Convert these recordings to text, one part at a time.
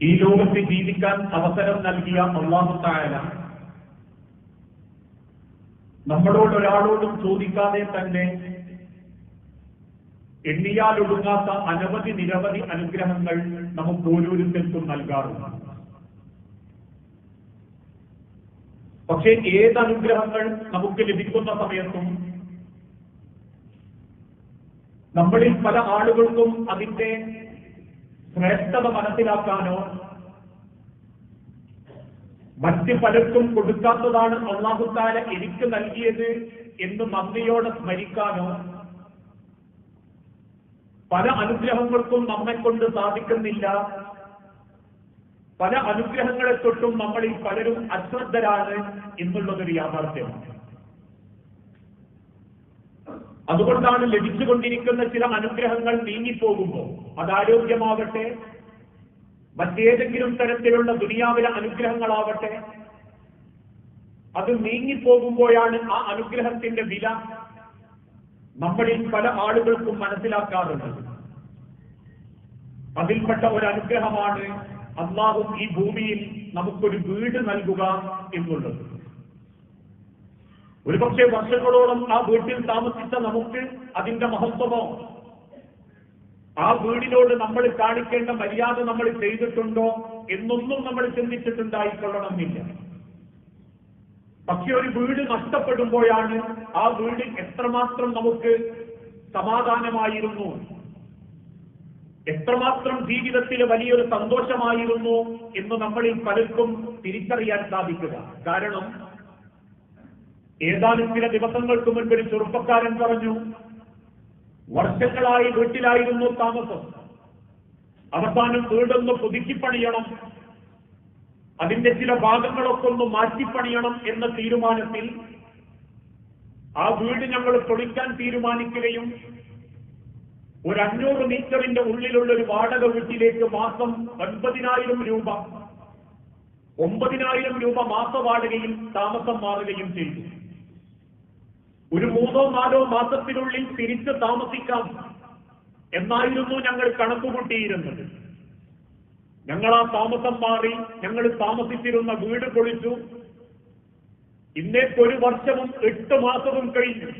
ഈ ലോകത്ത് ജീവിക്കാൻ അവസരം നൽകിയ ഒന്നാമത്തായ നമ്മളോട് ഒരാളോടും ചോദിക്കാതെ തന്നെ എണ്ണിയാലൊടുങ്ങാത്ത അനവധി നിരവധി അനുഗ്രഹങ്ങൾ നമുക്ക് ഓരോരുത്തർക്കും നൽകാറുണ്ട്. പക്ഷേ ഏത് അനുഗ്രഹങ്ങൾ നമുക്ക് ലഭിക്കുന്ന സമയത്തും നമ്മളിൽ പല ആളുകൾക്കും അതിന്റെ ശ്രേഷ്ഠത മനസ്സിലാക്കാനോ മറ്റ് പലർക്കും കൊടുക്കാത്തതാണ് അള്ളാഹുത്താല എനിക്ക് നൽകിയത് എന്ന് നന്ദിയോടെ സ്മരിക്കാനോ പല അനുഗ്രഹങ്ങൾക്കും നമ്മെ കൊണ്ട് സാധിക്കുന്നില്ല. പല അനുഗ്രഹങ്ങളെ തൊട്ടും നമ്മളിൽ പലരും അശ്രദ്ധരാണ് എന്നുള്ളതൊരു യാഥാർത്ഥ്യമാണ്. അതുകൊണ്ടാണ് ലഭിച്ചുകൊണ്ടിരിക്കുന്ന ചില അനുഗ്രഹങ്ങൾ നീങ്ങിപ്പോകുമ്പോൾ അത് ആരോഗ്യമാവട്ടെ മറ്റേതെങ്കിലും തരത്തിലുള്ള ദുനിയാവിലെ അനുഗ്രഹങ്ങളാവട്ടെ അത് നീങ്ങിപ്പോകുമ്പോഴാണ് ആ അനുഗ്രഹത്തിന്റെ വില നമ്മളിൽ പല ആളുകൾക്കും മനസ്സിലാക്കാറുള്ളത്. അതിൽപ്പെട്ട ഒരു അനുഗ്രഹമാണ് അള്ളാഹു ഈ ഭൂമിയിൽ നമുക്കൊരു വീട് നൽകുക എന്നുള്ളത്. ഒരുപക്ഷെ വർഷങ്ങളോളം ആ വീട്ടിൽ താമസിച്ച നമുക്ക് അതിന്റെ മഹത്വമോ? ആ വീടിനോട് നമ്മൾ കാണിക്കേണ്ട മര്യാദ നമ്മൾ ചെയ്തിട്ടുണ്ടോ എന്നൊന്നും നമ്മൾ ചിന്തിച്ചിട്ടുണ്ടായിക്കൊള്ളണമെന്നില്ല. പക്ഷെ ഒരു വീട് നഷ്ടപ്പെടുമ്പോഴാണ് ആ വീട് എത്രമാത്രം നമുക്ക് സമാധാനമായിരുന്നു. എത്രമാത്രം ജീവിതത്തിൽ വലിയൊരു സന്തോഷമായിരുന്നു എന്ന് നമ്മളിൽ പലർക്കും തിരിച്ചറിയാൻ സാധിക്കുക. കാരണം ഏതാനും ചില ദിവസങ്ങൾക്ക് മുൻപ് ഒരു ചെറുപ്പക്കാരൻ പറഞ്ഞു വർഷങ്ങളായി വീട്ടിലായിരുന്നു താമസം. അവസാനം വീടൊന്ന് പുതുക്കിപ്പണിയണം. അതിന്റെ ചില ഭാഗങ്ങളൊക്കെ ഒന്ന് മാറ്റിപ്പണിയണം എന്ന തീരുമാനത്തിൽ ആ വീട് ഞങ്ങൾ പൊളിക്കാൻ തീരുമാനിക്കുകയും ഒരു അഞ്ഞൂറ് മീറ്ററിന്റെ ഉള്ളിലുള്ള ഒരു വാടക വീട്ടിലേക്ക് മാസം ഒൻപതിനായിരം രൂപ ഒമ്പതിനായിരം രൂപ മാസ വാടകയിൽ താമസം മാറുകയും ചെയ്തു. ഒരു മൂന്നോ നാലോ മാസത്തിനുള്ളിൽ തിരിച്ച് താമസിക്കാം എന്നായിരുന്നു ഞങ്ങൾ കണക്കുകൂട്ടിയിരുന്നത്. ഞങ്ങൾ ആ താമസം മാറി ഞങ്ങൾ താമസിച്ചിരുന്ന വീട് പൊളിച്ചു. ഇന്നേക്കൊരു വർഷവും എട്ട് മാസവും കഴിഞ്ഞു.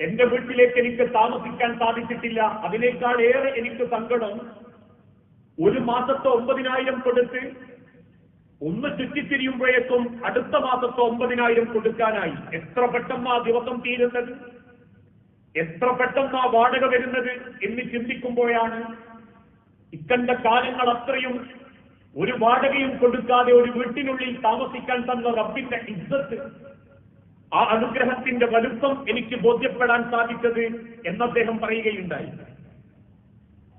എന്റെ വീട്ടിലേക്ക് എനിക്ക് താമസിക്കാൻ സാധിച്ചിട്ടില്ല. അതിനേക്കാൾ ഏറെ എനിക്ക് സങ്കടം. ഒരു മാസത്തെ ഒമ്പതിനായിരം കൊടുത്ത് ഒന്ന് ചുറ്റിത്തിരിയുമ്പോഴേക്കും അടുത്ത മാസത്തെ ഒമ്പതിനായിരം കൊടുക്കാനായി. എത്ര പെട്ടെന്ന് ആ ദിവസം തീരുന്നത്? എത്ര പെട്ടെന്ന് ആ വാടക വരുന്നത് എന്ന് ചിന്തിക്കുമ്പോഴാണ് ഇക്കണ്ട കാലങ്ങൾ അത്രയും ഒരു വാടകയും കൊടുക്കാതെ ഒരു വീട്ടിനുള്ളിൽ താമസിക്കാൻ തന്ന റബ്ബിന്റെ ഇജ്ജത്ത് ആ അനുഗ്രഹത്തിന്റെ വലുപ്പം എനിക്ക് ബോധ്യപ്പെടാൻ സാധിച്ചത് എന്ന് അദ്ദേഹം പറയുകയുണ്ടായി.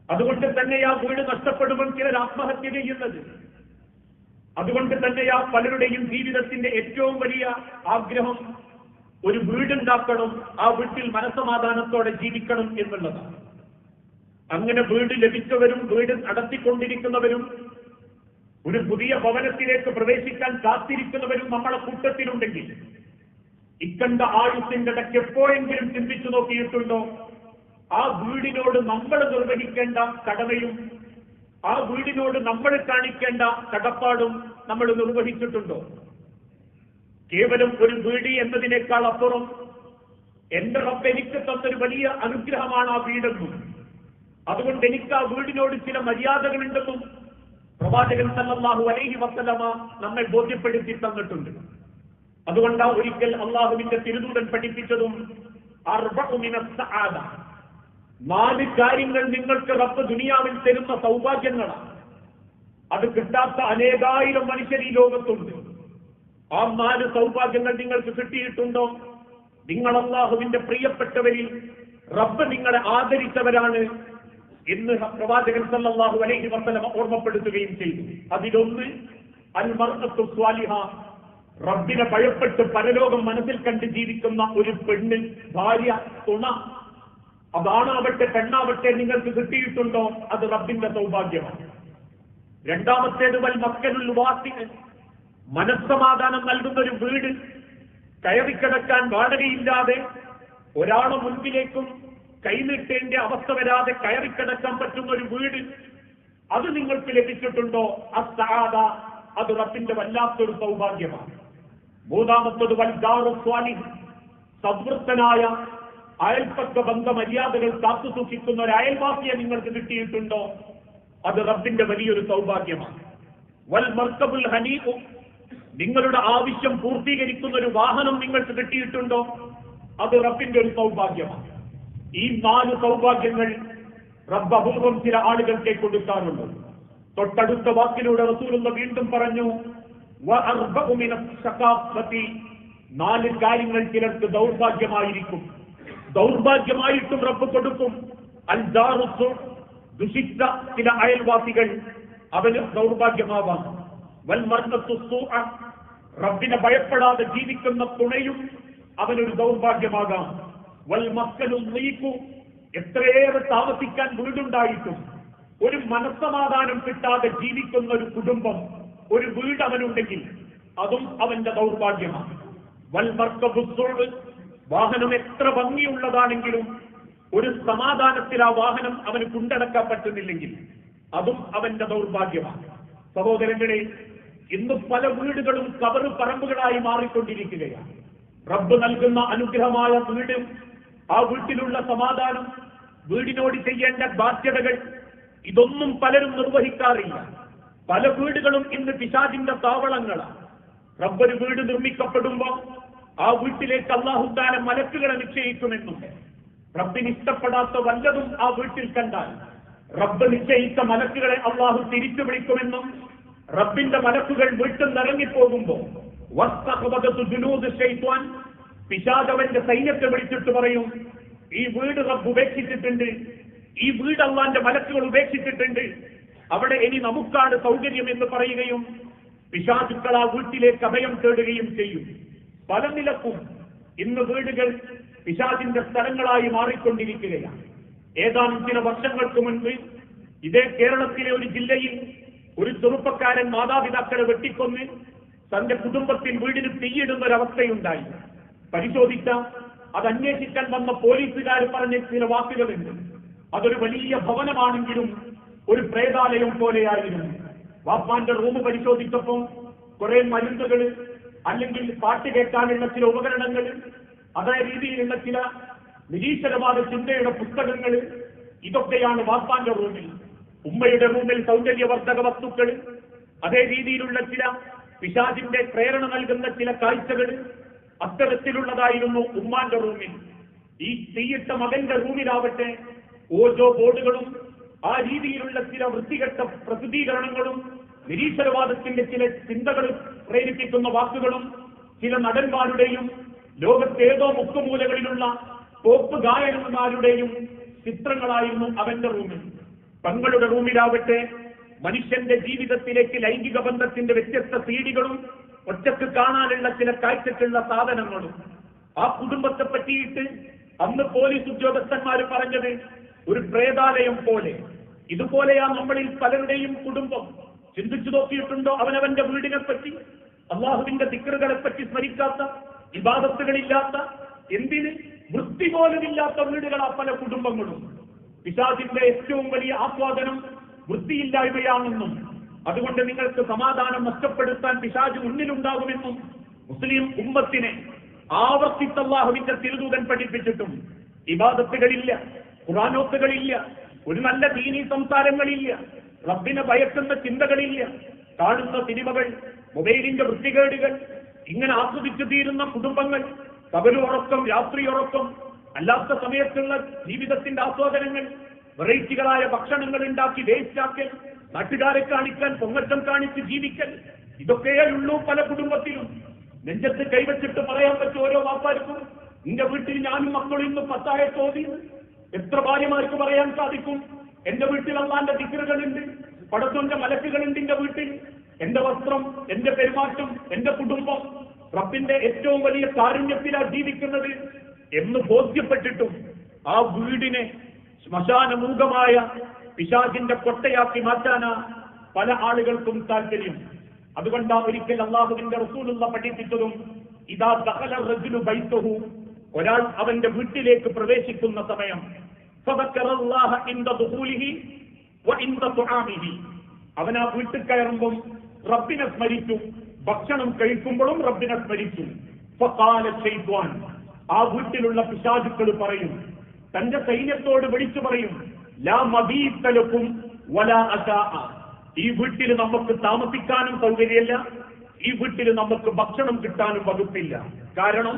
അതുകൊണ്ട് തന്നെ ആ വീട് നഷ്ടപ്പെടുമ്പോൾ ചിലർ ആത്മഹത്യ ചെയ്യുന്നത്. അതുകൊണ്ട് തന്നെ ആ പലരുടെയും ജീവിതത്തിന്റെ ഏറ്റവും വലിയ ആഗ്രഹം ഒരു വീടുണ്ടാക്കണം ആ വീട്ടിൽ മനസമാധാനത്തോടെ ജീവിക്കണം എന്നുള്ളതാണ്. അങ്ങനെ വീട് ലഭിച്ചവരും വീട് നടത്തിക്കൊണ്ടിരിക്കുന്നവരും ഒരു പുതിയ ഭവനത്തിലേക്ക് പ്രവേശിക്കാൻ കാത്തിരിക്കുന്നവരും നമ്മളെ കൂട്ടത്തിലുണ്ടെങ്കിൽ ഇക്കണ്ട ആയുസിന്റെ ഇടയ്ക്ക് എപ്പോഴെങ്കിലും ചിന്തിച്ചു നോക്കിയിട്ടുണ്ടോ? ആ വീടിനോട് നമ്മൾ നിർവഹിക്കേണ്ട കടമയും ആ വീടിനോട് നമ്മൾ കാണിക്കേണ്ട കടപ്പാടും നമ്മൾ നിർവഹിച്ചിട്ടുണ്ടോ? കേവലം ഒരു വീട് എന്നതിനേക്കാൾ അപ്പുറം എന്റെ റബ്ബ് എനിക്ക് തന്നൊരു വലിയ അനുഗ്രഹമാണ് ആ വീടെന്നും. അതുകൊണ്ട് എനിക്ക് ആ വീടിനോട് ചില മര്യാദകളുണ്ടെന്നും പ്രവാചകൻ സല്ലല്ലാഹു അലൈഹി വസല്ലമ നമ്മെ ബോധ്യപ്പെടുത്തി തന്നിട്ടുണ്ട്. അതുകൊണ്ടാ ഒരിക്കൽ അള്ളാഹുവിന്റെ തിരുദൂതൻ പഠിപ്പിച്ചതും അർബഉ മിനസ് സആദ. നാല് കാര്യങ്ങൾ നിങ്ങൾക്ക് റബ്ബ് ദുനിയാവിൽ തരുന്ന സൗഭാഗ്യങ്ങളാണ്. അത് കിട്ടാത്ത അനേകായിരം മനുഷ്യർ ഈ ലോകത്തുണ്ട്. ആ നാല് സൗഭാഗ്യങ്ങൾ നിങ്ങൾക്ക് കിട്ടിയിട്ടുണ്ടോ? നിങ്ങൾ അള്ളാഹുവിന്റെ പ്രിയപ്പെട്ടവരിൽ റബ്ബ് നിങ്ങളെ ആദരിച്ചവരാണ് എന്ന് പ്രവാചകൻ സല്ലല്ലാഹു അലൈഹി വസല്ലം ഓർമ്മപ്പെടുത്തുകയും ചെയ്തു. അതിലൊന്ന് അൽ മർഅത്തു സ്വാലിഹ. റബ്ബിനെ ഭയപ്പെട്ട് പരലോകം മനസ്സിൽ കണ്ട് ജീവിക്കുന്ന ഒരു പെണ്ണ് ഭാര്യ തുണ അതാണാവട്ടെ പെണ്ണാവട്ടെ നിങ്ങൾക്ക് കിട്ടിയിട്ടുണ്ടോ? അത് റബ്ബിന്റെ സൗഭാഗ്യമാണ്. രണ്ടാമത്തേത് വൽ മക്കനുൽ വാസിന് മനസ്സമാധാനം നൽകുന്ന ഒരു വീട് കയറിക്കിടക്കാൻ വാടകയില്ലാതെ ഒരാളെ മുൻപിലേക്കും കൈനീട്ടേണ്ട അവസ്ഥ വരാതെ കയറിക്കിടക്കാൻ പറ്റുന്ന ഒരു വീട് അത് നിങ്ങൾക്ക് ലഭിച്ചിട്ടുണ്ടോ? അസ്സാദ അത് റബ്ബിന്റെ വല്ലാത്തൊരു സൗഭാഗ്യമാണ്. മൂന്നാമത്തത് വൽദാറു സ്വാലി സദ്വൃത്തനായ അയൽപ്പക്ക ബന്ധ മര്യാദകൾ കാത്തു സൂക്ഷിക്കുന്ന ഒരു അയൽവാസിയെ നിങ്ങൾക്ക് കിട്ടിയിട്ടുണ്ടോ? അത് റബ്ബിന്റെ വലിയൊരു സൗഭാഗ്യമാണ്. വൽ മർക്കബുൽ ഹനീഫും നിങ്ങളുടെ ആവശ്യം പൂർത്തീകരിക്കുന്ന ഒരു വാഹനം നിങ്ങൾക്ക് കിട്ടിയിട്ടുണ്ടോ? അത് റബ്ബിന്റെ ഒരു സൗഭാഗ്യമാണ്. ഈ നാല് സൗഭാഗ്യങ്ങൾ റബ്ബ് അപൂർവം ചില ആളുകൾക്ക് കൊടുക്കാറുണ്ട് തൊട്ടടുത്ത വാക്കിലൂടെ റസൂലുള്ള വീണ്ടും പറഞ്ഞു നാല് കാര്യങ്ങൾ ചിലർക്ക് ദൗർഭാഗ്യമായിരിക്കും. ദൗർഭാഗ്യമായിട്ടും റബ്ബ് കൊടുക്കും. അൽദാറുസു ദുഷിച്ച ചില അയൽവാസികൾ അവന് ദൗർഭാഗ്യമാവാം. വൽമർണത്തു റബ്ബിനെ ഭയപ്പെടാതെ ജീവിക്കുന്ന തുണയും അവനൊരു ദൗർഭാഗ്യമാകാം. വൽ മക്കളും നീക്കു എത്രയേറെ താമസിക്കാൻ വീടുണ്ടായിട്ടും. ഒരു മനസ്സമാധാനം കിട്ടാതെ ജീവിക്കുന്ന ഒരു കുടുംബം ഒരു വീട് അവനുണ്ടെങ്കിൽ അതും അവന്റെ ദൗർഭാഗ്യമാണ്. വൽ മർക്കബുസ്സുഴ് വാഹനം എത്ര ഭംഗിയുള്ളതാണെങ്കിലും ഒരു സമാധാനത്തിൽ ആ വാഹനം അവന് കൊണ്ടടക്കാൻ പറ്റുന്നില്ലെങ്കിൽ അതും അവന്റെ ദൗർഭാഗ്യമാണ്. സഹോദരങ്ങളെ ഇന്ന് പല വീടുകളും കബറ് പറമ്പുകളായി മാറിക്കൊണ്ടിരിക്കുകയാണ്. റബ്ബ് നൽകുന്ന അനുഗ്രഹമായ വീട് ആ വീട്ടിലുള്ള സമാധാനം വീടിനോട് ചെയ്യേണ്ട ബാധ്യതകൾ ഇതൊന്നും പലരും നിർവഹിക്കാറില്ല. പല വീടുകളും ഇന്ന് പിശാചിന്റെ താവളങ്ങളാണ്. റബ്ബൊരു വീട് നിർമ്മിക്കപ്പെടുമ്പോ ആ വീട്ടിലേക്ക് അള്ളാഹുദാന മലക്കുകളെ നിശ്ചയിക്കുമെന്നും റബ്ബിന് ഇഷ്ടപ്പെടാത്ത വല്ലതും ആ വീട്ടിൽ കണ്ടാൽ റബ്ബ് നിശ്ചയിച്ച മലക്കുകളെ അള്ളാഹു തിരിച്ചു വിളിക്കുമെന്നും റബ്ബിന്റെ മലക്കുകൾ വീട്ടിൽ നിറങ്ങിപ്പോകുമ്പോ പിശാചവന്റെ സൈന്യത്തെ വിളിച്ചിട്ട് പറയും ഈ വീട് റബ്ബ് ഉപേക്ഷിച്ചിട്ടുണ്ട് ഈ വീട് അള്ളാന്റെ മലക്കുകൾ ഉപേക്ഷിച്ചിട്ടുണ്ട് അവിടെ ഇനി നമുക്കാണ് സൗകര്യം എന്ന് പറയുകയും പിശാചുക്കൾ ആ വീട്ടിലേക്ക് അഭയം തേടുകയും ചെയ്യും. പല നിലക്കും ഇന്ന് വീടുകൾ പിശാചിന്റെ സ്ഥലങ്ങളായി മാറിക്കൊണ്ടിരിക്കുകയാണ്. ഏതാനും ചില വർഷങ്ങൾക്ക് മുൻപ് ഇതേ കേരളത്തിലെ ഒരു ജില്ലയിൽ ഒരു ചെറുപ്പക്കാരൻ മാതാപിതാക്കളെ വെട്ടിക്കൊന്ന് തന്റെ കുടുംബത്തിൽ വീടിന് തീയിടുന്ന ഒരവസ്ഥയുണ്ടായി പരിശോധിച്ച അത് അന്വേഷിക്കാൻ വന്ന പോലീസുകാർ പറഞ്ഞ ചില വാക്കുകളുണ്ട്. അതൊരു വലിയ ഭവനമാണെങ്കിലും ഒരു പ്രേതാലയം പോലെയായിരുന്നു. വാപ്പാന്റെ റൂം പരിശോധിച്ചപ്പോൾ കുറെ മരുന്നുകൾ അല്ലെങ്കിൽ പാട്ട് കേൾക്കാനുള്ള ചില ഉപകരണങ്ങൾ അതേ രീതിയിലുള്ള ചില നിരീശ്വരവാദ ചിന്തയുടെ പുസ്തകങ്ങൾ ഇതൊക്കെയാണ് വാപ്പാന്റെ റൂമിൽ. ഉമ്മയുടെ റൂമിൽ സൗന്ദര്യവർദ്ധക വസ്തുക്കൾ അതേ രീതിയിലുള്ള ചില പിശാജിന്റെ പ്രേരണ നൽകുന്ന ചില കാഴ്ചകൾ അത്തരത്തിലുള്ളതായിരുന്നു ഉമ്മാന്റെ റൂമിൽ. ഈ തീയിട്ട മകന്റെ റൂമിലാവട്ടെ ഓരോ ബോർഡുകളും ആ രീതിയിലുള്ള ചില വൃത്തികെട്ട പ്രസിദ്ധീകരണങ്ങളും നിരീശ്വരവാദത്തിന്റെ ചില ചിന്തകൾ പ്രേരിപ്പിക്കുന്ന വാക്കുകളും ചില നടന്മാരുടെയും ലോകത്തേതോ മുക്കുമൂലകളിലുള്ള പോപ്പ് ഗായകന്മാരുടെയും ചിത്രങ്ങളായിരുന്നു അവന്റെ റൂമിൽ. തങ്ങളുടെ റൂമിലാവട്ടെ മനുഷ്യന്റെ ജീവിതത്തിലേക്ക് ലൈംഗിക ബന്ധത്തിന്റെ വ്യത്യസ്ത സീഡികളും ഒറ്റയ്ക്ക് കാണാനുള്ള ചില കാഴ്ചക്കുള്ള സാധനങ്ങളും. ആ കുടുംബത്തെ പറ്റിയിട്ട് അന്ന് പോലീസ് ഉദ്യോഗസ്ഥന്മാർ പറഞ്ഞത് ഒരു പ്രേതാലയം പോലെ. ഇതുപോലെയാ നമ്മളിൽ പലരുടെയും കുടുംബം. ചിന്തിച്ചു നോക്കിയിട്ടുണ്ടോ അവനവന്റെ വീടിനെ പറ്റി അള്ളാഹുവിന്റെ തിക്കറുകളെ പറ്റി സ്മരിക്കാത്ത വിവാദത്തുകളില്ലാത്ത എന്തിന്? വൃത്തി പോലുമില്ലാത്ത വീടുകളാ പല കുടുംബങ്ങളും. പിശാചിന്റെ ഏറ്റവും വലിയ ആസ്വാദനം വൃത്തിയില്ലായ്മയാണെന്നും അതുകൊണ്ട് നിങ്ങൾക്ക് സമാധാനം നഷ്ടപ്പെടുത്താൻ പിശാജ് മുന്നിലുണ്ടാകുമെന്നും മുസ്ലിം ഉമ്മത്തിനെ ആവർത്തിത്തല്ലാഹുവിന്റെ തിരുദൂതൻ പഠിപ്പിച്ചിട്ടും ഇബാദത്തുകളില്ല ഖുറാനോത്തുകളില്ല ഒരു നല്ല ദീനി സംസാരങ്ങളില്ല റബ്ബിനെ ഭയക്കുന്ന ചിന്തകളില്ല. കാണുന്ന സിനിമകൾ മൊബൈലിന്റെ വൃത്തികേടുകൾ ഇങ്ങനെ ആസ്വദിച്ചു തീരുന്ന കുടുംബങ്ങൾ പകലുറക്കം രാത്രിയുറക്കം അല്ലാത്ത സമയത്തുള്ള ജീവിതത്തിന്റെ ആസ്വാദനങ്ങൾ വെറൈറ്റികളായ ഭക്ഷണങ്ങൾ ഉണ്ടാക്കി വേസ്റ്റാക്കൽ നാട്ടുകാരെ കാണിക്കാൻ പൊങ്ങച്ചം കാണിച്ച് ജീവിക്കൽ ഇതൊക്കെയേ ഉള്ളൂ പല കുടുംബത്തിലും. നെഞ്ചത്ത് കൈവച്ചിട്ട് പറയാൻ പറ്റും ഓരോ വാപ്പാർക്കും നിന്റെ വീട്ടിൽ ഞാനും മക്കളും ഇന്ന് പത്തായ തോതി എത്ര ഭാര്യമാർക്ക് പറയാൻ സാധിക്കും? എന്റെ വീട്ടിൽ അള്ളാന്റെ ദിക്കറുകളുണ്ട് പടത്തോന്റെ മലക്കുകളുണ്ട് എന്റെ വീട്ടിൽ. എന്റെ വസ്ത്രം എന്റെ പെരുമാറ്റം എന്റെ കുടുംബം റബ്ബിന്റെ ഏറ്റവും വലിയ കാരുണ്യത്തിലാണ് ജീവിക്കുന്നത് എന്ന് ബോധ്യപ്പെട്ടിട്ടും ആ വീടിനെ ശ്മശാനമൂകമായ പിശാചിന്റെ കൊട്ടയാക്കി മാറ്റാനാ പല ആളുകൾക്കും താല്പര്യം. അതുകൊണ്ടാ ഒരിക്കൽ അള്ളാഹുവിന്റെ റസൂലുള്ള പഠിപ്പിച്ചതും ഇതാ സഹല റജുലു ബൈത്തഹു ഒരാൾ അവന്റെ വീട്ടിലേക്ക് പ്രവേശിക്കുന്ന സമയം അവൻ ആ വീട്ടിൽ കയറുമ്പം റബ്ബിനെ സ്മരിച്ചു. ഭക്ഷണം കഴിക്കുമ്പോഴും റബ്ബിനെ സ്മരിച്ചു. ചെയ്തുവാൻ ആ വീട്ടിലുള്ള പിശാചുക്കൾ പറയും തന്റെ സൈന്യത്തോട് വിളിച്ചു പറയും ലാ വലാ ഈ വീട്ടിൽ നമുക്ക് താമസിക്കാനും സൗകര്യമല്ല ഈ വീട്ടിൽ നമുക്ക് ഭക്ഷണം കിട്ടാനും വകുപ്പില്ല. കാരണം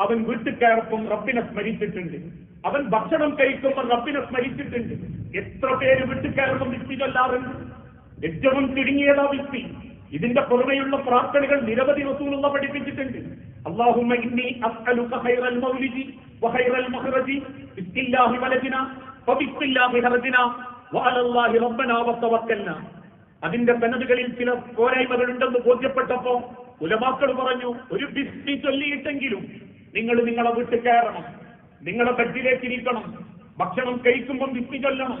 അവൻ വീട്ടിൽ കയറപ്പം റബ്ബിനെ സ്മരിച്ചിട്ടുണ്ട്. അവൻ ഭക്ഷണം കഴിക്കുമ്പോൾ റബ്ബിനെ സ്മരിച്ചിട്ടുണ്ട്. എത്ര പേര് വിട്ടുകയറുമ്പോൾ ചൊല്ലാറുണ്ട് ഏറ്റവും ചുരുങ്ങിയതാ വിസ്തി ഇതിന്റെ പുറമെയുള്ള പ്രാർത്ഥനകൾ നിരവധി റസൂലുള്ള പഠിപ്പിച്ചിട്ടുണ്ട്. അള്ളാഹുമ്മ ഇന്നി അസ്അലുക ഖൈറൽ മൗലിദി വഖൈറൽ മഖ്റജി ബിസ്മില്ലാഹി വലദിന ഫബിസ്മില്ലാഹി ഹർജിന വഅലല്ലാഹി റബ്ബന വതവക്കൽന അതിന്റെ തനതുകളിൽ ചില പോരായ്മകളുണ്ടെന്ന് ബോധ്യപ്പെട്ടപ്പോ ഉലമാക്കൾ പറഞ്ഞു ഒരു ബിസ്മി ചൊല്ലിയിട്ടെങ്കിലും നിങ്ങൾ നിങ്ങളെ വിട്ടു കയറണം. നിങ്ങളെ ബെഡിലേക്ക് ഇരിക്കണം. ഭക്ഷണം കഴിക്കുമ്പോൾ വിപ്പി ചൊല്ലണം.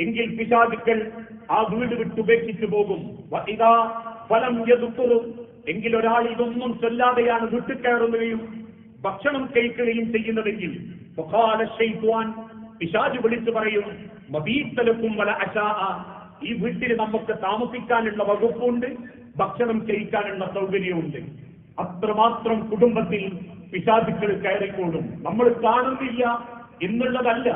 എങ്കിൽ പിശാചുക്കൾ ആ വീട് വിട്ടുപേക്ഷിച്ചു പോകും. ഇതാ ഫലം എതുക്കുറും എങ്കിൽ ഒരാൾ ഇതൊന്നും ചൊല്ലാതെയാണ് വീട്ടിൽ ഭക്ഷണം കഴിക്കുകയും ചെയ്യുന്നതെങ്കിൽ പിശാച് വിളിച്ചു പറയും മബീത്തലക്കും വല അശാ ഈ വീട്ടിൽ നമുക്ക് താമസിക്കാനുള്ള വകുപ്പുണ്ട് ഭക്ഷണം കഴിക്കാനുള്ള സൗകര്യമുണ്ട്. അത്രമാത്രം കുടുംബത്തിൽ പിശാചുക്കൾ കയറിക്കൂടും നമ്മൾ കാണുന്നില്ല എന്നുള്ളതല്ല.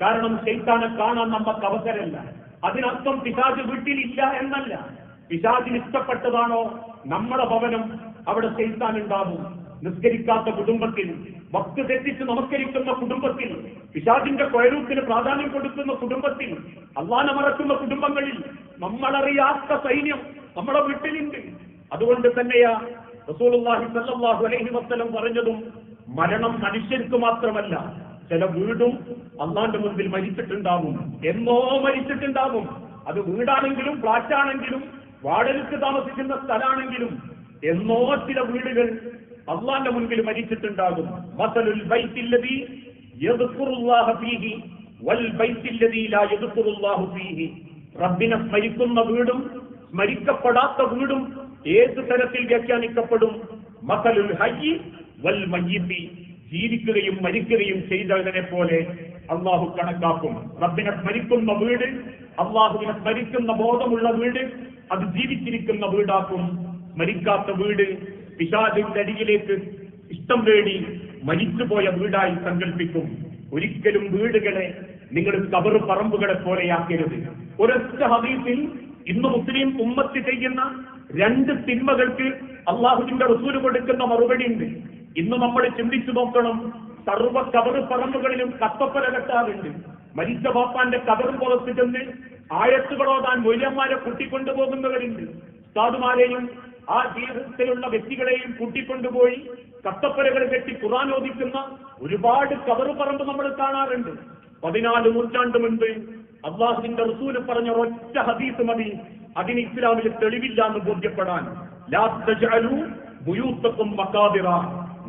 കാരണം ശൈത്താനെ കാണാൻ നമുക്ക് അവസരമല്ല. അതിനർത്ഥം പിശാജ് വീട്ടിലില്ല എന്നല്ല. പിശാജിന് ഇഷ്ടപ്പെട്ടതാണോ? നമ്മുടെ ഭവനം അവിടെ ശൈത്താൻ ഉണ്ടാകും നിസ്കരിക്കാത്ത കുടുംബത്തിൽ ഭക്ത് തെറ്റിച്ച് നമസ്കരിക്കുന്ന കുടുംബത്തിൽ പിശാജിന്റെ കൊയരൂത്തിന് പ്രാധാന്യം കൊടുക്കുന്ന കുടുംബത്തിൽ അള്ളാനെ മറക്കുന്ന കുടുംബങ്ങളിൽ നമ്മളറിയാത്ത സൈന്യം നമ്മുടെ വീട്ടിലുണ്ട്. അതുകൊണ്ട് തന്നെയാ റസൂലുള്ളാഹി സല്ലല്ലാഹു അലൈഹി വസല്ലം പറഞ്ഞതും മരണം മനുഷ്യർക്ക് മാത്രമല്ല ചില വീടും അള്ളാന്റെ മുൻപിൽ മരിച്ചിട്ടുണ്ടാവും എന്നോ മരിച്ചിട്ടുണ്ടാവും അത് വീടാണെങ്കിലും ഫ്ലാറ്റാണെങ്കിലും വാടകയ്ക്ക് താമസിക്കുന്ന സ്ഥലമാണെങ്കിലും എന്നോ ചില വീടുകൾ അള്ളാന്റെ മുൻപിൽ മരിച്ചിട്ടുണ്ടാകും. മസലുൽ ഫീഹി വൽ ലാ ഫീഹി. റബ്ബിനെ സ്മരിക്കുന്ന വീടും സ്മരിക്കപ്പെടാത്ത വീടും ഏത് തരത്തിൽ വ്യാഖ്യാനിക്കപ്പെടും? മസലുൽ ഹയ്യി വൽ മയ്യിത്തി. ജീവിക്കുകയും മരിക്കുകയും ചെയ്തതിനെ പോലെ അള്ളാഹു കണക്കാക്കും. റബ്ബിനെ സ്മരിക്കുന്ന വീട് അള്ളാഹുവിനെ സ്മരിക്കുന്ന ബോധമുള്ള വീട് അത് ജീവിച്ചിരിക്കുന്ന വീടാക്കും. മരിക്കാത്ത വീട് പിശാചിന്റെ അടിയിലേക്ക് ഇഷ്ടം വേണ്ടി മരിച്ചുപോയ വീടായി സങ്കല്പിക്കും ഒരിക്കലും വീടുകളെ നിങ്ങൾ കബറ് പറമ്പുകളെ പോലെയാക്കരുത്. ഒരൊറ്റ ഹദീസിൽ ഇന്ന് മുസ്ലിം ഉമ്മത്തി ചെയ്യുന്ന രണ്ട് തിന്മകൾക്ക് അള്ളാഹുവിന്റെ റസൂൽ കൊടുക്കുന്ന മറുപടി ഉണ്ട്. ഇന്ന് നമ്മൾ ചിന്തിച്ചു നോക്കണം സർവ കബറ് പറമ്പുകളിലും കത്തപ്പല കെട്ടാറുണ്ട്. മരിച്ച ബാപ്പാന്റെ കബറും പുറത്ത് ചെന്ന് ആയത്തുകളോ താൻ മൊയ്യന്മാരെ കൂട്ടിക്കൊണ്ടുപോകുന്നവരുണ്ട്. സാധുമാരെയും ആ ജീവിതത്തിലുള്ള വ്യക്തികളെയും കൂട്ടിക്കൊണ്ടുപോയി കത്തപ്പലകൾ കെട്ടി ഖുറാൻ ഓദിക്കുന്ന ഒരുപാട് കബറ് പറമ്പ് നമ്മൾ കാണാറുണ്ട്. പതിനാല് നൂറ്റാണ്ട് മുൻപ് അള്ളാഹുവിന്റെ റസൂൽ പറഞ്ഞ ഒറ്റ ഹദീസ് മതി. അതിന് ഇസ്ലാമിൽ തെളിവില്ല എന്ന് ബോധ്യപ്പെടാൻ.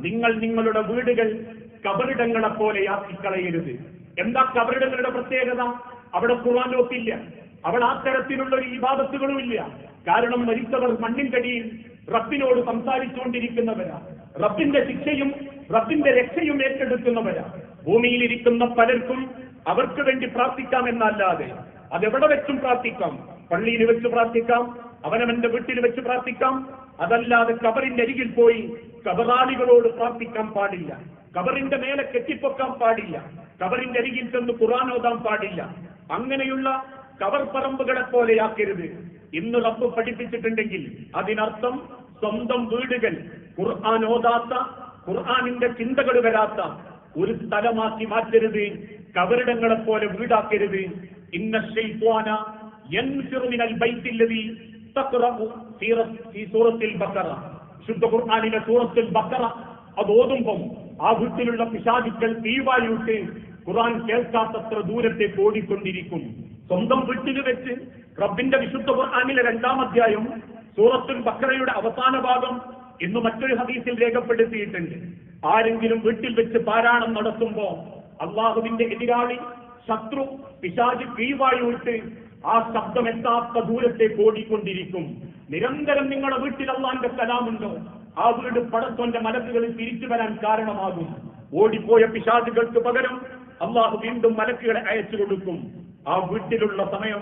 നിങ്ങൾ നിങ്ങളുടെ വീടുകൾ കബറിടങ്ങളെ പോലെ ആക്കിക്കളയരുത്. എന്താ കബറിടങ്ങളുടെ പ്രത്യേകത? അവിടെ ഖുർആൻ ഓത്തില്ല അവിടെ ആ തരത്തിലുള്ള ഒരു വിവാദത്തുകളും ഇല്ല. കാരണം മരിച്ചവർ മണ്ണിൻകടിയിൽ റബ്ബിനോട് സംസാരിച്ചുകൊണ്ടിരിക്കുന്നവരാ. റബ്ബിന്റെ ശിക്ഷയും റബ്ബിന്റെ രക്ഷയും ഏറ്റെടുക്കുന്നവരാ. ഭൂമിയിലിരിക്കുന്ന പലർക്കും അവർക്ക് വേണ്ടി പ്രാർത്ഥിക്കാം എന്നല്ലാതെ അതെവിടെ വെച്ചും പ്രാർത്ഥിക്കാം? പള്ളിയിൽ വെച്ച് പ്രാർത്ഥിക്കാം അവനവന്റെ വീട്ടിൽ വെച്ച് പ്രാർത്ഥിക്കാം. അതല്ലാതെ കബറിന്റെ അരികിൽ പോയി കബറാളികളോട് പ്രാർത്ഥിക്കാൻ പാടില്ല. കബറിന്റെ മേലെ കെട്ടിപ്പൊക്കാൻ പാടില്ല. കബറിന്റെ അരികിൽ ചെന്ന് ഖുർആൻ ഓതാൻ പാടില്ല. അങ്ങനെയുള്ള കബർ പറമ്പുകളെ പോലെയാക്കരുത് ഇന്ന് റബ്ബ് പഠിപ്പിച്ചിട്ടുണ്ടെങ്കിൽ അതിനർത്ഥം സ്വന്തം വീടുകൾ ഖുർആൻ ഓതാത്ത ഖുർആാനിന്റെ ചിന്തകൾ വരാത്ത ഒരു സ്ഥലമാക്കി മാറ്റരുത്. കവറിടങ്ങളെ പോലെ വീടാക്കരുത്. ഇന്ന ശൈത്വാന ശുദ്ധ ഖുർആനിലെ സൂറത്തിൽ ബക്കറ. അത് ഓതുമ്പം ആ വീട്ടിലുള്ള പിശാചുക്കൾ തീവായിട്ട് ഖുർആൻ കേൾക്കാത്തത്ര ദൂരത്തെ ഓടിക്കൊണ്ടിരിക്കും. സ്വന്തം വീട്ടിൽ വെച്ച് റബ്ബിന്റെ വിശുദ്ധ ഖുർആാനിലെ രണ്ടാം അധ്യായം സൂറത്തുൽ ബക്കറയുടെ അവസാന ഭാഗം ഇന്ന് മറ്റൊരു ഹദീസിൽ രേഖപ്പെടുത്തിയിട്ടുണ്ട്. ആരെങ്കിലും വീട്ടിൽ വെച്ച് പാരായണം നടത്തുമ്പോ അള്ളാഹുവിന്റെ എതിരാളി ശത്രു പിശാജ് കീവായിട്ട് ആ ശബ്ദം എത്താത്ത ദൂരത്തേക്ക് ഓടിക്കൊണ്ടിരിക്കും. നിരന്തരം നിങ്ങളുടെ വീട്ടിൽ അള്ളാന്റെ കലാമുണ്ടോ. ആ വീട് പടത്തോന്റെ മലക്കുകളിൽ തിരിച്ചു വരാൻ കാരണമാകും. ഓടിപ്പോയ പിശാചുകൾക്ക് പകരം അള്ളാഹു വീണ്ടും മലക്കുകളെ അയച്ചു കൊടുക്കും. ആ വീട്ടിലുള്ള സമയം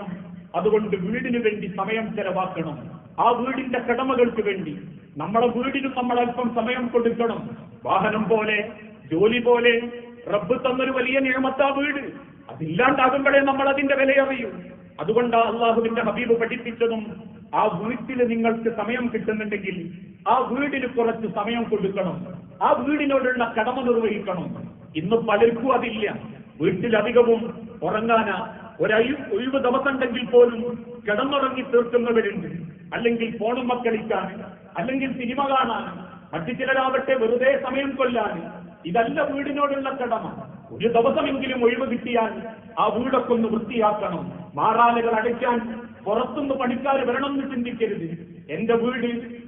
അതുകൊണ്ട് വീടിന് വേണ്ടി സമയം ചെലവാക്കണം. ആ വീടിന്റെ കടമകൾക്ക് വേണ്ടി. നമ്മളെ വീടിനും നമ്മൾ അല്പം സമയം കൊടുക്കണം. വാഹനം പോലെ ജോലി പോലെ റബ്ബ് തന്നൊരു വലിയ നിയമത്താ വീട്. അതില്ലാണ്ടാകുമ്പോഴേ നമ്മൾ അതിന്റെ വിലയറിയും. അതുകൊണ്ട് അള്ളാഹുവിന്റെ ഹബീബ് പഠിപ്പിച്ചതും ആ വീട്ടിൽ നിങ്ങൾക്ക് സമയം കിട്ടുന്നുണ്ടെങ്കിൽ ആ വീടിന് കുറച്ച് സമയം കൊടുക്കണം. ആ വീടിനോടുള്ള കടമ നിർവഹിക്കണം. ഇന്ന് പലർക്കും അതില്ല. വീട്ടിലധികവും ഉറങ്ങാന. ഒരു ഒഴിവ് ദിവസമുണ്ടെങ്കിൽ പോലും കിടന്നുറങ്ങി തീർക്കുന്നവരുണ്ട്. അല്ലെങ്കിൽ ഫോണും കളിക്കാൻ അല്ലെങ്കിൽ സിനിമ കാണാൻ. മറ്റു ചിലരാവട്ടെ വെറുതെ സമയം കൊല്ലാൻ. ഇതല്ല വീടിനോടുള്ള കടമ. ഒരു ദിവസമെങ്കിലും ഒഴിവ് കിട്ടിയാൽ ആ വീടൊക്കെ ഒന്ന് വൃത്തിയാക്കണം. മാറാലുകൾ അടയ്ക്കാൻ പുറത്തുനിന്ന് പണിക്കാർ വരണം എന്ന് ചിന്തിക്കരുത്. എന്റെ വീട്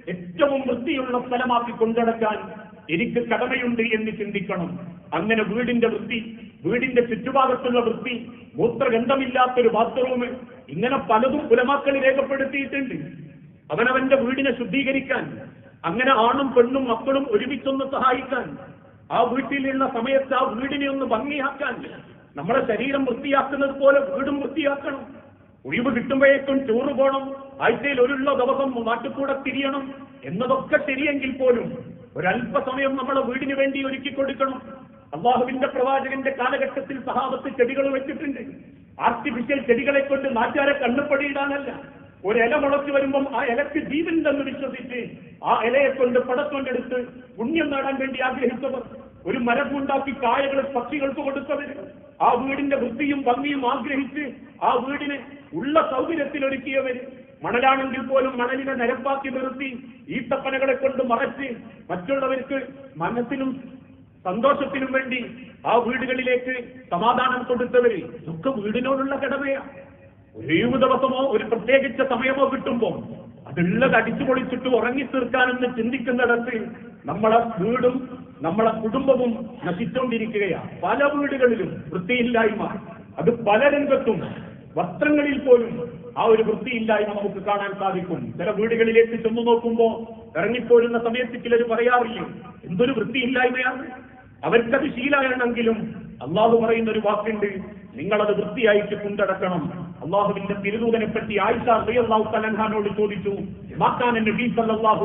ഏറ്റവും വൃത്തിയുള്ള സ്ഥലമാക്കി കൊണ്ടടക്കാൻ എനിക്ക് കടമയുണ്ട് എന്ന് ചിന്തിക്കണം. അങ്ങനെ വീടിന്റെ വൃത്തി വീടിന്റെ ചുറ്റുഭാഗത്തുള്ള വൃത്തി മൂത്രഗന്ധമില്ലാത്തൊരു ബാത്റൂം ഇങ്ങനെ പലതും പുലമാക്കൾ രേഖപ്പെടുത്തിയിട്ടുണ്ട്. അവനവന്റെ വീടിനെ ശുദ്ധീകരിക്കാൻ അങ്ങനെ ആണും പെണ്ണും മക്കളും ഒരുമിച്ചൊന്ന് സഹായിക്കാൻ ആ വീട്ടിലുള്ള സമയത്ത് ആ വീടിനെ ഒന്ന് ഭംഗിയാക്കാൻ. നമ്മുടെ ശരീരം വൃത്തിയാക്കുന്നത് പോലെ വീടും വൃത്തിയാക്കണം. ഒഴിവ് കിട്ടുമ്പോഴേക്കും ടൂറ് പോകണം ആഴ്ചയിൽ ഒരുള്ള ദിവസം നാട്ടുകൂടെ തിരിയണം. എന്നതൊക്കെ ശരിയെങ്കിൽ പോലും ഒരല്പസമയം നമ്മളെ വീടിന് വേണ്ടി ഒരുക്കി കൊടുക്കണം. അള്ളാഹുവിന്റെ പ്രവാചകന്റെ കാലഘട്ടത്തിൽ സഹാബത്ത് ചെടികൾ വെച്ചിട്ടുണ്ട്. ആർട്ടിഫിഷ്യൽ ചെടികളെ കൊണ്ട് നാട്ടുകാരെ കണ്ണുപടിയിടാനല്ല. ഒരു ഇല മുളച്ചു വരുമ്പം ആ ഇലക്ക് ജീവൻ തന്നെ വിശ്വസിച്ച് ആ ഇലയെ കൊണ്ട് പടക്കൊണ്ടെടുത്ത് പുണ്യം നേടാൻ വേണ്ടി ആഗ്രഹിച്ചവർ ഒരു മരമുണ്ടാക്കി കായകൾ പക്ഷികൾക്ക് കൊടുത്തവര് ആ വീടിന്റെ വൃത്തിയും ഭംഗിയും ആഗ്രഹിച്ച് ആ വീടിന് ഉള്ള സൗകര്യത്തിൽ ഒരുക്കിയവർ മണലാണെങ്കിൽ പോലും മണലിനെ നിരപ്പാക്കി നിർത്തി ഈത്തപ്പനകളെ കൊണ്ട് മറച്ച് മറ്റുള്ളവർക്ക് മനസ്സിനും സന്തോഷത്തിനും വേണ്ടി ആ വീടുകളിലേക്ക് സമാധാനം കൊടുത്തവര് ഇതൊക്കെ വീടിനോടുള്ള കടമയാണ് ഒരു ദിവസമോ ഒരു പ്രത്യേകിച്ച സമയമോ കിട്ടുമ്പോൾ അതുള്ളത് അടിച്ചു പൊളിച്ചിട്ട് ഉറങ്ങി തീർക്കാനെന്ന് ചിന്തിക്കുന്നിടത്ത് നമ്മളെ വീടും നമ്മളെ കുടുംബവും നശിച്ചുകൊണ്ടിരിക്കുകയാണ് പല വീടുകളിലും വൃത്തിയില്ലായ്മ. അത് പല രംഗത്തും വസ്ത്രങ്ങളിൽ പോലും ആ ഒരു വൃത്തിയില്ലായ്മ നമുക്ക് കാണാൻ സാധിക്കും. ചില വീടുകളിലേക്ക് ചെന്നു നോക്കുമ്പോ ഇറങ്ങിപ്പോരുന്ന സമയത്ത് ചിലർ പറയാറില്ലേ എന്തൊരു വൃത്തിയില്ലായ്മയാണ്. അവർക്കത് ശീലമാണെങ്കിലും അള്ളാഹു പറയുന്ന ഒരു വാക്കുണ്ട് നിങ്ങളത് വൃത്തിയായിട്ട് കൊണ്ടടക്കണം. അള്ളാഹുവിന്റെ തിരുദൂതനെ പറ്റി ആയിഷ ചോദിച്ചു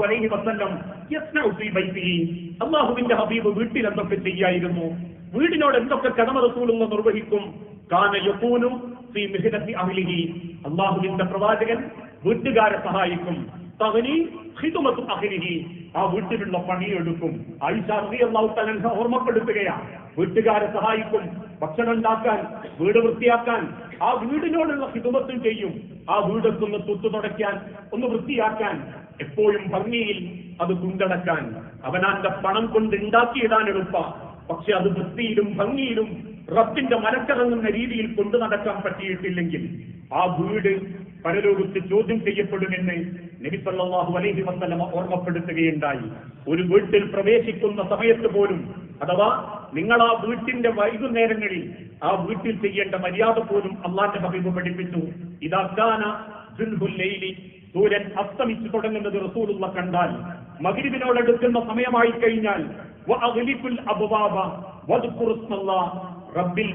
അലൈഹി വസല്ലം അള്ളാഹുവിന്റെ ഹബീബ് വീട്ടിൽ എന്തൊക്കെ ചെയ്യായിരുന്നു? വീടിനോട് എന്തൊക്കെ കടമ റസൂലുള്ള നിർവഹിക്കും? കാന യകൂനു ഫീ മിഹ്നത്തി അഹ്ലിഹി. അള്ളാഹുവിന്റെ പ്രവാചകൻ വീട്ടുകാരെ സഹായിക്കും. തഗ്നി ഖിദ്മത്തു അഹ്ലിഹി ആ വീട്ടിലുള്ള പണിയെടുക്കും. റളിയല്ലാഹു തലൻഹ ഓർമ്മപ്പെടുത്തുകയാണ്. വീട്ടുകാരെ സഹായിക്കും. ഭക്ഷണം ഉണ്ടാക്കാൻ വീട് വൃത്തിയാക്കാൻ. ആ വീടിനോടുള്ള ഹിതുമത്തും ചെയ്യും. ആ വീടൊക്കെ ഒന്ന് തുത്തു തുടയ്ക്കാൻ ഒന്ന് വൃത്തിയാക്കാൻ. എപ്പോഴും ഭംഗിയിൽ അത് കുണ്ടടക്കാൻ. അവനാന്റെ പണം കൊണ്ട് ഉണ്ടാക്കിയിടാൻ എളുപ്പ. പക്ഷെ അത് വൃത്തിയിലും ഭംഗിയിലും റബ്ബിന്റെ മരക്കിറങ്ങുന്ന രീതിയിൽ കൊണ്ടു നടക്കാൻ പറ്റിയിട്ടില്ലെങ്കിൽ ആ വീട് പരലോകത്ത് ചോദ്യം ചെയ്യപ്പെടുമെന്ന് നബി സല്ലല്ലാഹു അലൈഹി വസല്ലമ ഓർമ്മപ്പെടുത്തുകയുണ്ടായി. ഒരു വീട്ടിൽ പ്രവേശിക്കുന്ന സമയത്ത് പോലും അഥവാ നിങ്ങൾ ആ വീട്ടിന്റെ വൈകുന്നേരങ്ങളിൽ ആ വീട്ടിൽ ചെയ്യേണ്ട മര്യാദ പോലും അള്ളാന്റെ ഹബീബ് പഠിപ്പിച്ചു. ഇതാക്കാന സൂര്യൻ അസ്തമിച്ചു തുടങ്ങുന്നത് റസൂലുള്ള കണ്ടാൽ മകരിവിനോടടുക്കുന്ന സമയമായി കഴിഞ്ഞാൽ റബ്ബിൽ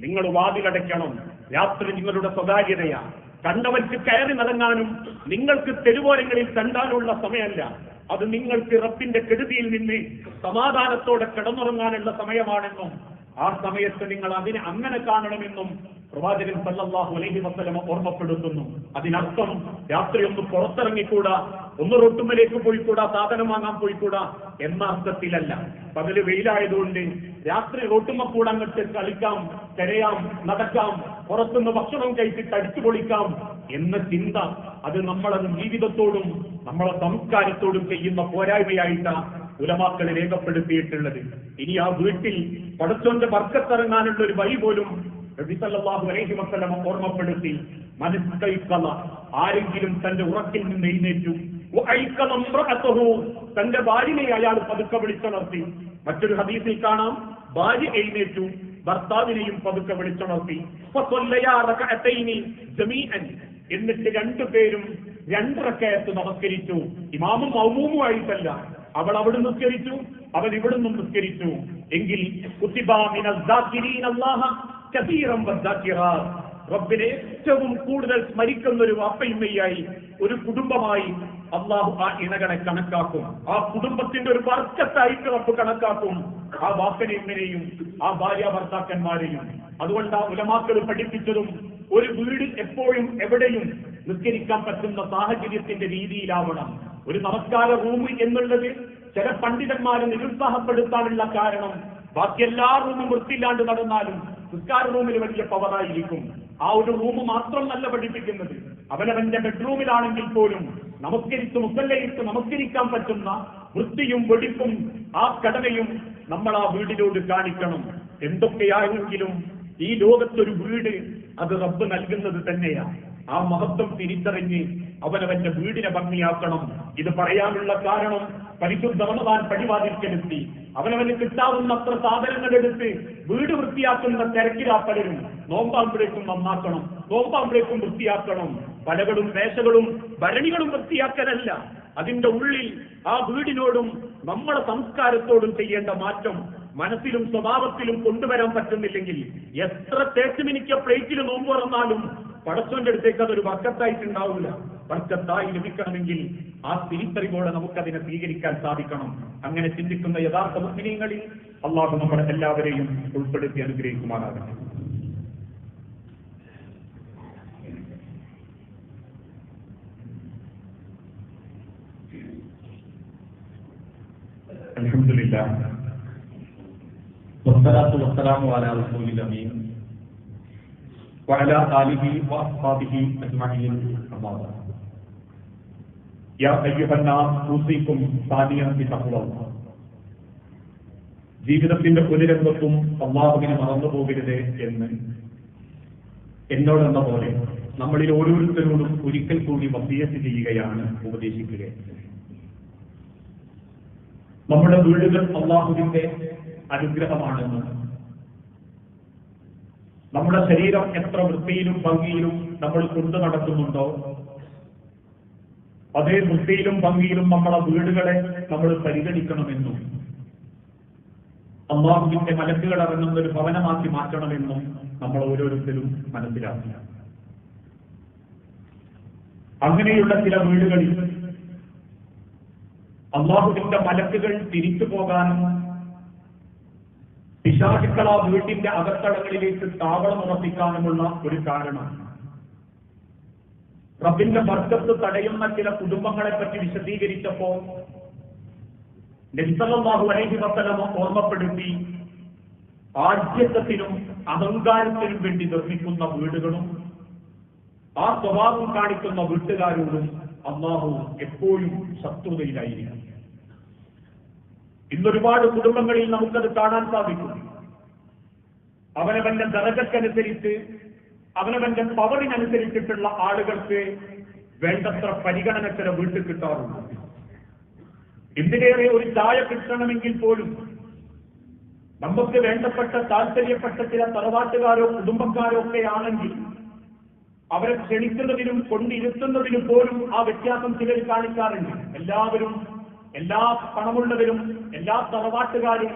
നിങ്ങൾ വാതിലടയ്ക്കണം. രാത്രി നിങ്ങളുടെ സ്വകാര്യതയാ. കണ്ടവർക്ക് കയറി നടങ്ങാനും നിങ്ങൾക്ക് തെരുവോരങ്ങളിൽ കണ്ടാനുള്ള സമയമല്ല. അത് നിങ്ങൾക്ക് റബ്ബിന്റെ കെടുതിയിൽ നിന്ന് സമാധാനത്തോടെ കിടന്നുറങ്ങാനുള്ള സമയമാണെന്നും ആ സമയത്ത് നിങ്ങൾ അതിനെ അങ്ങനെ കാണണമെന്നും പ്രവാചകൻ സല്ലാഹു അലൈഹി വസ്ലമ ഓർമ്മപ്പെടുത്തുന്നു. അതിനർത്ഥം രാത്രി ഒന്ന് പുറത്തിറങ്ങിക്കൂടാ. ഒന്ന് റൊട്ടുമലേക്ക് പോയിക്കൂടാ സാധനം വാങ്ങാൻ പോയിക്കൂടാ എന്ന അർത്ഥത്തിലല്ല. പകൽ വെയിലായതുകൊണ്ട് രാത്രി റോട്ടുമ്മ കൂടെ അങ്ങോട്ട് കളിക്കാം തെരയാം നടക്കാം പുറത്തുനിന്ന് ഭക്ഷണം കഴിച്ചിട്ട് അടിച്ചു പൊളിക്കാം എന്ന ചിന്ത അത് നമ്മളെ ജീവിതത്തോടും നമ്മളെ സംസ്കാരത്തോടും ചെയ്യുന്ന പോരായ്മയായിട്ടാണ് ഉലമാക്കൾ രേഖപ്പെടുത്തിയിട്ടുള്ളത്. ഇനി ആ വീട്ടിൽ പടച്ചോന്റെ വർക്കത്തിറങ്ങാനുള്ള ഒരു വഴി പോലും റബിസല്ലാഹു അലൈഹി വസല്ലമ ഓർമ്മപ്പെടുത്തി മനസ്കൈക്കല ആരെങ്കിലും തന്റെ ഉറക്കിൽ നിന്ന് എഴുന്നേറ്റു തന്റെ ഭാര്യനെ അയാൾ പതുക്കെ വിളിച്ചുണർത്തി മറ്റൊരു ഹദീസിൽ കാണാം. ഭാര്യ എഴുന്നേറ്റു. ഭർത്താവിനെയും പതുക്കെ വിളിച്ചുണർത്തി എന്നിട്ട് രണ്ടുപേരും രണ്ടറക്കയത്ത് നമസ്കരിച്ചു. ഇമാമും മൗമൂമുമായിട്ടല്ല അവൾ അവിടെ നിസ്കരിച്ചു. അവൻ ഇവിടെ നിന്നും നിസ്കരിച്ചു. എങ്കിൽ. റബ്ബിനെ ഏറ്റവും കൂടുതൽ സ്മരിക്കുന്ന ഒരു വാപ്പയുമ്മയായി ഒരു കുടുംബമായി അള്ളാഹു ആ ഇണകളെ കണക്കാക്കും. ആ കുടുംബത്തിന്റെ ഒരു വർക്കത്തായിട്ട് റബ്ബ് കണക്കാക്കും. ആ വാപ്പനെയും ആ ഭാര്യ ഭർത്താക്കന്മാരെയും. അതുകൊണ്ട് ആ ഉലമാക്കൾ പഠിപ്പിച്ചതും ഒരു വീട് എപ്പോഴും എവിടെയും നിസ്കരിക്കാൻ പറ്റുന്ന സാഹചര്യത്തിന്റെ രീതിയിലാവണം. ഒരു നമസ്കാര റൂം എന്നുള്ളത് ചില പണ്ഡിതന്മാരെ നിരുത്സാഹപ്പെടുത്താനുള്ള കാരണം. ബാക്കി എല്ലാ റൂമും വൃത്തിയില്ലാണ്ട് നടന്നാലും നിസ്കാര റൂമിൽ വലിയ പവറായിരിക്കും ആ ഒരു റൂം മാത്രം നല്ല പഠിപ്പിക്കുന്നത്. അവനവന്റെ ബെഡ്റൂമിലാണെങ്കിൽ പോലും നമസ്കരിച്ച് മുസല്ലയിട്ട് നമസ്കരിക്കാൻ പറ്റുന്ന വൃത്തിയും വെടിപ്പും ആ കടമയും നമ്മൾ ആ വീടിനോട് കാണിക്കണം. എന്തൊക്കെയായെങ്കിലും ഈ ലോകത്തൊരു വീട് അത് റബ്ബ് നൽകുന്നത് തന്നെയാണ് ആ മഹത്വം തിരിച്ചറിഞ്ഞ് അവനവന്റെ വീടിനെ ഭംഗിയാക്കണം. ഇത് പറയാനുള്ള കാരണം പരിശുദ്ധ റമദാൻ പടിവാതിൽക്കലെത്തി. അവനവന് കിട്ടാവുന്നത്ര സാധനങ്ങൾ എടുത്ത് വീട് വൃത്തിയാക്കുന്ന തിരക്കിലാ പലരും. നോമ്പാകുമ്പോഴേക്കും നന്നാക്കണം നോമ്പാകുമ്പോഴേക്കും വൃത്തിയാക്കണം. പലകളും മേശകളും ഭരണികളും വൃത്തിയാക്കലല്ല. അതിന്റെ ഉള്ളിൽ ആ വീടിനോടും നമ്മളെ സംസ്കാരത്തോടും ചെയ്യേണ്ട മാറ്റം മനസ്സിലും സ്വഭാവത്തിലും കൊണ്ടുവരാൻ പറ്റുന്നില്ലെങ്കിൽ എത്ര തേച്ചുമിനിക്ക പ്ലേറ്റിൽ നോമ്പ് തുറന്നാലും പടച്ചോന്റെ അടുത്തേക്ക് അതൊരു വർക്കത്തായിട്ടുണ്ടാവില്ല വർക്കത്തായി ലഭിക്കണമെങ്കിൽ ആ തിരിച്ചറിവോടെ നമുക്കതിനെ സ്വീകരിക്കാൻ സാധിക്കണം. അങ്ങനെ ചിന്തിക്കുന്ന യഥാർത്ഥ മുസ്ലിങ്ങളിൽ അള്ളാഹു നമ്മുടെ എല്ലാവരെയും ഉൾപ്പെടുത്തി അനുഗ്രഹിക്കുമാറാകട്ടെ. الحمد لله والصلاة والسلام على رسول الأمين وعلى آله وأصحابه أجمعين أما بعد يا أيها الناس أوصيكم ثانيا بتقوى الله ജീവിതത്തിന്റെ ഒരു രംഗത്തും അള്ളാഹുവിനെ മറന്നു പോകരുത് എന്ന് എന്നോടെന്ന പോലെ നമ്മളിൽ ഓരോരുത്തരോടും ഒരിക്കൽ കൂടി വസീയത്ത് ചെയ്യുകയാണ് ഉപദേശിക്കുകയാണ് നമ്മുടെ വീടുകൾ അള്ളാഹുവിന്റെ അനുഗ്രഹമാണെന്ന്. നമ്മുടെ ശരീരം എത്ര വൃത്തിയിലും ഭംഗിയിലും നമ്മൾ കൊണ്ടു നടക്കുന്നുണ്ടോ? അതേ വൃത്തിയിലും ഭംഗിയിലും നമ്മളെ വീടുകളെ നമ്മൾ പരിഗണിക്കണമെന്നും അള്ളാഹുവിന്റെ മലക്കുകൾ ഇറങ്ങുന്ന ഒരു ഭവനമാക്കി മാറ്റണമെന്നും നമ്മൾ ഓരോരുത്തരും മനസ്സിലാക്കുക. അങ്ങനെയുള്ള ചില വീടുകളിൽ അള്ളാഹുവിന്റെ മലക്കുകൾ തിരിച്ചു പോകാനും പിശാചുക്കൾ ആ വീട്ടിന്റെ അകത്തളങ്ങളിലേക്ക് താവളം ഉറപ്പിക്കാനുമുള്ള ഒരു കാരണം. റബ്ബിന്റെ വർഗത്ത് തടയുന്ന ചില കുടുംബങ്ങളെ പറ്റി വിശദീകരിച്ചപ്പോ നബിസല്ലാഹു അലൈഹി വസല്ലമ ഓർമ്മപ്പെടുത്തി ആദ്യത്വത്തിനും അഹങ്കാരത്തിനും വേണ്ടി നിർമ്മിക്കുന്ന വീടുകളും ആ സ്വഭാവം കാണിക്കുന്ന വീട്ടുകാരോടും അള്ളാഹു എപ്പോഴും ശത്രുതയിലായിരിക്കും. ഇന്നൊരുപാട് കുടുംബങ്ങളിൽ നമുക്കത് കാണാൻ സാധിക്കും. അവനവന്റെ ദറകക്കനുസരിച്ച് അവനവന്റെ പവറിനനുസരിച്ചിട്ടുള്ള ആളുകൾക്ക് വേണ്ടത്ര പരിഗണന ചില വീട്ടിൽ കിട്ടാറുണ്ട്. എന്തിനേറെ ഒരു ചായ കിട്ടണമെങ്കിൽ പോലും നമുക്ക് വേണ്ടപ്പെട്ട താല്പര്യപ്പെട്ട ചില തറവാട്ടുകാരോ കുടുംബക്കാരോ ഒക്കെ ആണെങ്കിൽ അവരെ ക്ഷണിക്കുന്നതിനും കൊണ്ടിരുത്തുന്നതിനും പോലും ആ വ്യത്യാസം ചിലർ കാണിക്കാറുണ്ട്. എല്ലാവരും എല്ലാ പണമുള്ളവരും എല്ലാ തറവാട്ടുകാരും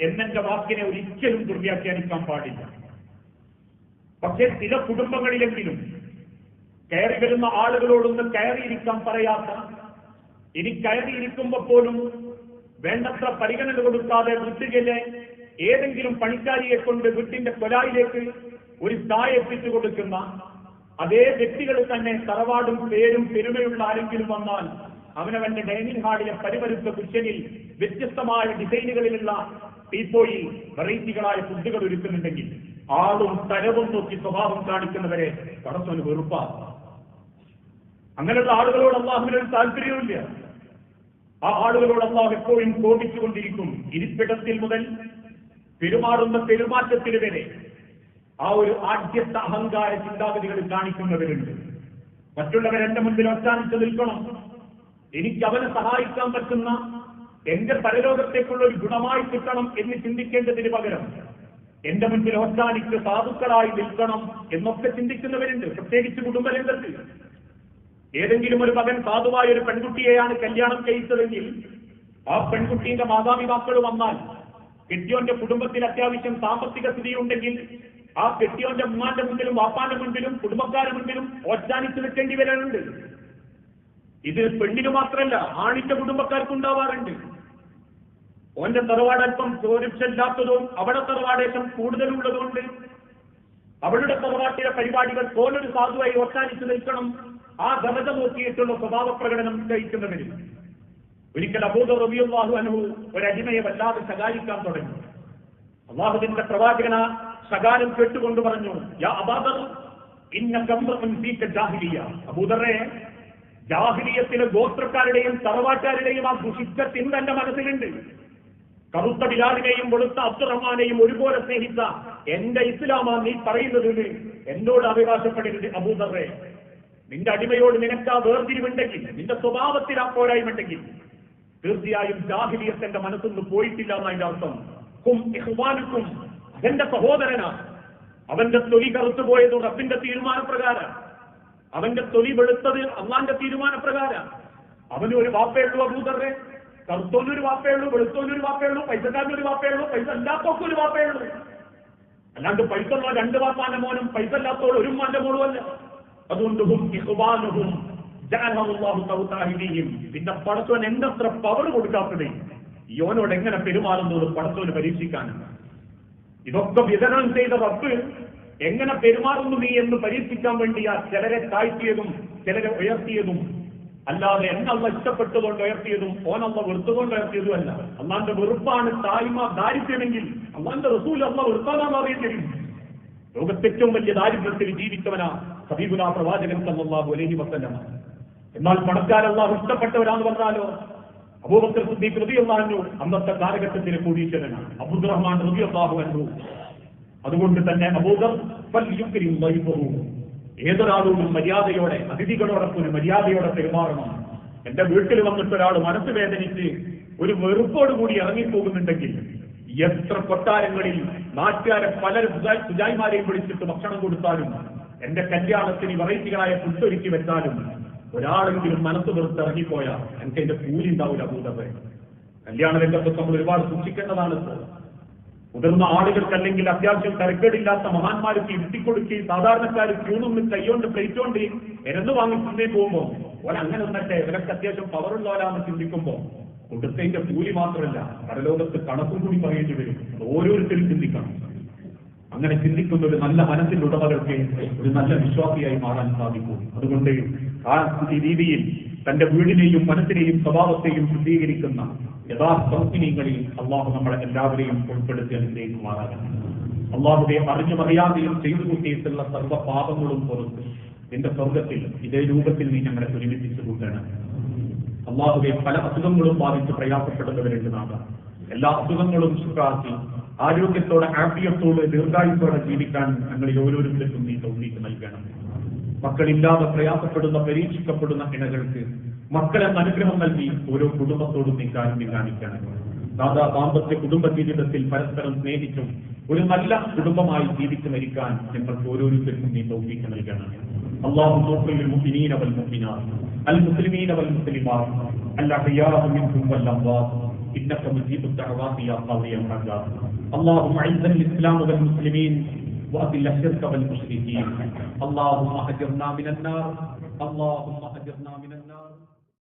എന്നെന്റെ വാക്കിനെ ഒരിക്കലും ദുർവ്യാഖ്യാനിക്കാൻ പാടില്ല. പക്ഷെ ചില കുടുംബങ്ങളിലെങ്കിലും കയറി വരുന്ന ആളുകളോടൊന്ന് കയറിയിരിക്കാൻ പറയാത്ത ഇനി കയറിയിരിക്കുമ്പോ പോലും വേണ്ടത്ര പരിഗണന കൊടുക്കാതെ വീട്ടുകളിലെ ഏതെങ്കിലും പണിക്കാരിയെ കൊണ്ട് വീട്ടിന്റെ കൊലായിലേക്ക് ഒരു ചായ എത്തിച്ചു കൊടുക്കുന്ന അതേ വ്യക്തികൾ തന്നെ തറവാടും പേരും പെരുമയുള്ള ആരെങ്കിലും വന്നാൽ അവനവന്റെ ഡൈനിങ് ഹാളിലെ പരിവരുത്ത കുഷ്യനിൽ വ്യത്യസ്തമായ ഡിസൈനുകളിലുള്ള ടീപ്പോയിൽ വെറൈറ്റികളായ ഫുഡുകൾ ഒരുക്കുന്നുണ്ടെങ്കിൽ ആളും തരവും നോക്കി സ്വഭാവം കാണിക്കുന്നവരെ പടച്ചോന് വെറുപ്പാണ് അങ്ങനെയുള്ള ആളുകളോട് അള്ളാഹുവിന് ഒരു താല്പര്യവുമില്ല. ആ ആളുകളോട് അള്ളാഹു എപ്പോഴും കോപിച്ചുകൊണ്ടിരിക്കും. ഇരിപ്പിടത്തിൽ മുതൽ പെരുമാറുന്ന പെരുമാറ്റത്തിന് വരെ ആ ഒരു ആദ്യത്തെ അഹങ്കാര ചിന്താഗതികൾ കാണിക്കുന്നവരുണ്ട്. മറ്റുള്ളവർ എന്റെ മുൻപിൽ നിൽക്കണം. എനിക്ക് അവനെ സഹായിക്കാൻ പറ്റുന്ന എന്റെ പരലോകത്തേക്കുള്ള ഒരു ഗുണമായി കിട്ടണം എന്ന് ചിന്തിക്കേണ്ടതിന് പകരം എന്റെ മുൻപിൽ ഒറ്റാനിക്ക് സാധുക്കളായി നിൽക്കണം എന്നൊക്കെ ചിന്തിക്കുന്നവരുണ്ട്. പ്രത്യേകിച്ച് കുടുംബരംഗത്ത്. ഏതെങ്കിലും ഒരു മകൻ സാധുവായ ഒരു പെൺകുട്ടിയെയാണ് കല്യാണം കഴിച്ചതെങ്കിൽ ആ പെൺകുട്ടിയുടെ മാതാപിതാക്കൾ വന്നാൽ കെട്ടിയോന്റെ കുടുംബത്തിൽ അത്യാവശ്യം സാമ്പത്തിക സ്ഥിതിയുണ്ടെങ്കിൽ ആ കെട്ടിയോന്റെ ഉമ്മാന്റെ മുമ്പിലും വാപ്പാന്റെ മുമ്പിലും കുടുംബക്കാരുടെ മുമ്പിലും ഓച്ചാനിച്ച് നിൽക്കേണ്ടി വരാറുണ്ട്. ഇത് പെണ്ണിന് മാത്രമല്ല ആണിന്റെ കുടുംബക്കാർക്ക് ഉണ്ടാവാറുണ്ട് ഓന്റെ തറവാട് അല്പം ചോരിച്ചല്ലാത്തതും അവിടെ തറവാടേശം കൂടുതലുള്ളതുകൊണ്ട് അവളുടെ തറവാട്ടിലെ പരിപാടികൾ പോലൊരു സാധുവായി ഒട്ടാനിച്ചു നിൽക്കണം. ആ ധനത നോക്കിയിട്ടുള്ള സ്വഭാവ പ്രകടനം നയിക്കുന്നവര് ഒരിക്കൽ അബൂദ റബിയുള്ളാഹു ഒരു ഒരടിമയെ വല്ലാതെ ശകാരിക്കാൻ തുടങ്ങി. അള്ളാഹുവിന്റെ പ്രവാചകന ശകാരം കേട്ടുകൊണ്ട് പറഞ്ഞു യാ അബാദർ ഇന്ന ജാഹിലിയ. അബൂദറെ ജാഹിലിയത്തിലെ ഗോത്രക്കാരുടെയും തറവാട്ടുകാരുടെയും ആ ദുഷിച്ച ചിന്ത മനസ്സിലുണ്ട്. കറുത്ത ബിലാലിനെയും വെളുത്ത അബ്ദുറഹ്മാനെയും ഒരുപോലെ സ്നേഹിച്ച എന്റെ ഇസ്ലാമാ നീ പറയുന്നതിന് എന്നോട് അവകാശപ്പെടരുത് അബൂദറെ നിന്റെ അടിമയോട് നിനക്ക് ആ വേർതിരിവുണ്ടെങ്കിൽ നിന്റെ സ്വഭാവത്തിൽ ആ പോരായ്മയുണ്ടെങ്കിൽ തീർച്ചയായും ജാഹിലിയത്ത് എന്റെ മനസ്സൊന്നും പോയിട്ടില്ല എന്നതിന്റെ അർത്ഥം. കും ഇഹ്വാനുക്കും അതെന്റെ സഹോദരനാ. അവന്റെ തൊലി കറുത്തു പോയത് റബ്ബിന്റെ തീരുമാനപ്രകാരം. അവന്റെ തൊലി വെളുത്തത് അള്ളാന്റെ തീരുമാനപ്രകാരം. അവന് ഒരു വാപ്പയുള്ളൂ അബൂദറെ കറുത്തോനൊരു വാപ്പേ വാപ്പയുള്ളൂ വെളുത്തോനൊരു വാപ്പേ ഉള്ളൂ പൈസക്കാരനൊരു വാപ്പേ ഉള്ളൂ പൈസ ഇല്ലാത്തവർക്ക് ഒരു വാപ്പയുള്ളൂ അല്ലാണ്ട് പൈസ ഉള്ള രണ്ട് വാപ്പാന്റെ മോനും പൈസ ഇല്ലാത്തവർ ഒരു മാന്റെ മോളും അല്ല. അതുകൊണ്ട് പിന്നെ പടത്തോൻ എന്തത്ര പവർ കൊടുക്കാത്തത്? യോനോട് എങ്ങനെ പെരുമാറുന്നത് പടത്തോന് പരീക്ഷിക്കാനാണ് ഇതൊക്കെ വിതരണം ചെയ്ത റബ്ബ് എങ്ങനെ പെരുമാറുന്നു നീ എന്ന് പരീക്ഷിക്കാൻ വേണ്ടിയാ ചിലരെ താഴ്ത്തിയതും ചിലരെ ഉയർത്തിയതും. അല്ലാതെ എന്നല്ല ഇഷ്ടപ്പെട്ടുകൊണ്ട് ഉയർത്തിയതും ഓനല്ല വെറുത്തുകൊണ്ട് ഉയർത്തിയതും അല്ല. അള്ളാന്റെ വെറുപ്പാണ് തായ്മ ദാരിദ്ര്യമെങ്കിൽ അള്ളാന്റെ റസൂൽ അല്ല വെറുപ്പാണെന്ന് അറിയുന്നത്. ലോകത്തെ ഏറ്റവും വലിയ ദാരിദ്ര്യത്തിൽ ജീവിച്ചവനാ സബീബുല പ്രവാചകൻ സല്ലല്ലാഹു അലൈഹി വസല്ലം. എന്നാൽ പണക്കാരല്ലാഹു ഇഷ്ടപ്പെട്ടവരാന്ന് പറഞ്ഞാലോ? അബൂബക്കർ സിദ്ദീഖ് അള്ളാഹു അന്നത്തെ കാലഘട്ടത്തിലെ കോടീശ്വരനാണ്. അബ്ദുറഹ്മാൻ റളിയല്ലാഹു അൻഹു. അതുകൊണ്ട് തന്നെ അബൂദർ ഏതൊരാളോടും മര്യാദയോടെ അതിഥികളോടൊപ്പം ഒരു മര്യാദയോടെ പെരുമാറണം. എന്റെ വീട്ടിൽ വന്നിട്ട് ഒരാൾ മനസ്സ് വേദനിച്ച് ഒരു വെറുപ്പോട് കൂടി ഇറങ്ങിപ്പോകുന്നുണ്ടെങ്കിൽ എത്ര കൊട്ടാരങ്ങളിൽ നാട്ടുകാരെ പല സുജായിമാരെയും വിളിച്ചിട്ട് ഭക്ഷണം കൊടുത്താലും എന്റെ കല്യാണത്തിന് വെറൈറ്റികളായ ഫുഡ് ഒരുക്കി വെച്ചാലും ഒരാളെങ്കിലും മനസ്സ് വെറുത്ത് ഇറങ്ങിപ്പോയാൽ എനിക്ക് അതിന്റെ കൂലി ഉണ്ടാവില്ല ഭൂതത്തെ കല്യാണ രംഗത്തൊക്കെ നമ്മൾ ഒരുപാട് സൂക്ഷിക്കേണ്ടതാണ് മുതിർന്ന ആളുകൾക്ക് അല്ലെങ്കിൽ അത്യാവശ്യം തരക്കേടില്ലാത്ത മഹാന്മാർക്ക് ഇരുത്തിക്കൊടുക്കുകയും സാധാരണക്കാർ ക്യൂണും കൈകൊണ്ട് പ്ലേറ്റ് കൊണ്ട് എരന്ന് വാങ്ങി തിന്നേ പോകുമ്പോ ഓൻ അങ്ങനെ വന്നിട്ട് ഇവരൊക്കെ അത്യാവശ്യം പവറുള്ളവരാണെന്ന് ചിന്തിക്കുമ്പോ കൊടുത്തതിന്റെ കൂലി മാത്രമല്ല പരലോകത്ത് കണക്കും കൂടി പറയേണ്ടി വരും. ഓരോരുത്തരും ചിന്തിക്കണം. അങ്ങനെ ചിന്തിക്കുന്ന ഒരു നല്ല മനസ്സിന്റെ ഉടമകൾക്ക് ഒരു നല്ല വിശ്വാസിയായി മാറാൻ സാധിക്കും. അതുകൊണ്ട് ആ രീതിയിൽ തന്റെ വീടിനെയും മനസ്സിനെയും സ്വഭാവത്തെയും ശുദ്ധീകരിക്കുന്ന യഥാർത്ഥ മുസ്ലിങ്ങളിൽ അള്ളാഹു നമ്മളെ എല്ലാവരെയും ഉൾപ്പെടുത്തി അനുഗ്രഹിക്കുമാറാകണം അള്ളാഹുടെ അറിഞ്ഞു അറിയാതെയും ചെയ്തു കൂട്ടിയിട്ടുള്ള സർവ പാപങ്ങളും പുറത്ത് നിന്റെ സ്വർഗത്തിൽ ഇതേ രൂപത്തിൽ നീ ഞങ്ങളെ ഒരുമിപ്പിച്ചു കൂട്ടണം. അള്ളാഹുടെ പല അസുഖങ്ങളും ബാധിച്ച് പ്രയാസപ്പെടുന്നവരുണ്ട് നാം എല്ലാ അസുഖങ്ങളും സുഖാക്കി ആരോഗ്യത്തോടെ ആഫിയത്തോടെ ദീർഘായുസോടെ ജീവിക്കാൻ ഞങ്ങളിൽ ഓരോരുത്തർക്കും നീ തോന്നിയിട്ട് നൽകണം. മക്കളില്ലാതെ പ്രയാസപ്പെടുന്ന പരീക്ഷിക്കപ്പെടുന്ന ഇണകൾക്ക് മക്കളെന്ന അനുഗ്രഹം നൽകി ഓരോ കുടുംബത്തോടും നീ കാരുണ്യം കാണിക്കണം ദാദാ ദാമ്പത്യ കുടുംബ ജീവിതത്തിൽ പരസ്പരം സ്നേഹിച്ചും ഒരു നല്ല കുടുംബമായി ജീവിച്ചു മരിക്കാൻ ഞങ്ങൾക്ക് ഓരോരുത്തർക്കും നീ തൗഫീക്ക് നൽകണം അള്ളാഹു المؤمنين والمؤمنات المسلمين والمسلمات الأحياء منهم والأموات إنك مجيب الدعوات يا قاضي الحاجات اللهم أعز الإسلام والمسلمين وأذل الشرك والمشركين اللهم أجرنا من النار. اللهم